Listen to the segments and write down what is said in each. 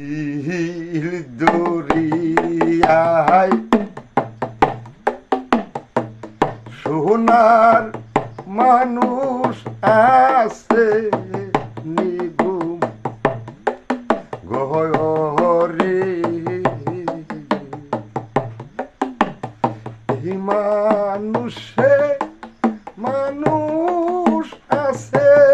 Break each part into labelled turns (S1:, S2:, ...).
S1: দিল দরিয়ায় সোনার মানুষ আছে নিগুম গহরে মানুষে মানুষ আছে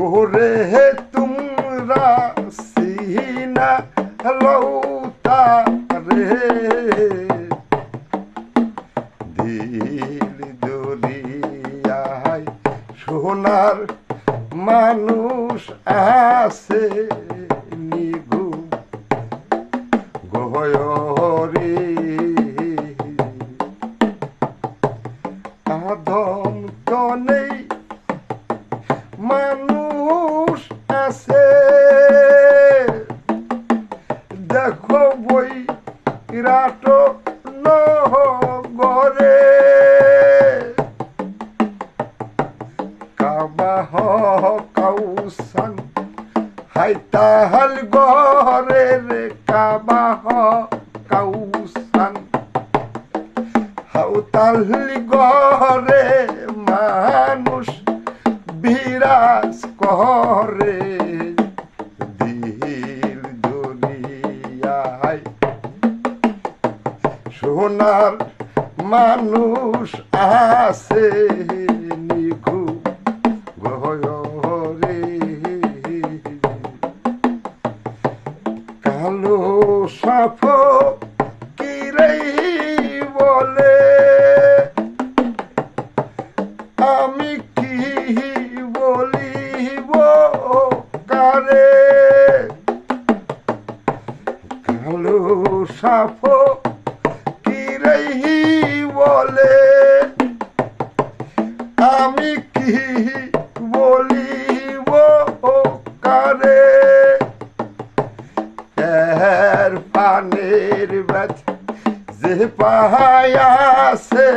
S1: করে হে তোমরা সিনা লৌতা রে। দিল দরিয়ায় সোনার মানুষ আছে নিগু। গহরে আদম তো নেই মানুষ দেখো বই রাট নহরে কাবাহ কাউসান হাইতাহাল গরে রে। কাউসান হাউতালি গরে সোনার মানুষ আছে নিঘু গহরে কালো সাফ কিরেই বলে? আমি কি বলিব কারে? কালো সাফ কিরেই বলে। আমি কি বলিব কারে এর পানের ব্যথ যে পাহায়াছে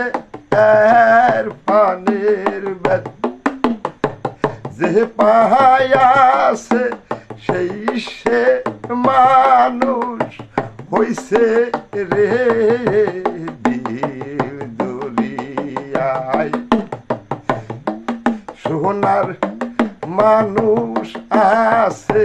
S1: এর পানের ব্যথ যে পাহায়াছে সেই সে মানুষ হইছে রে। দরিয়ায় সোনার মানুষ আছে।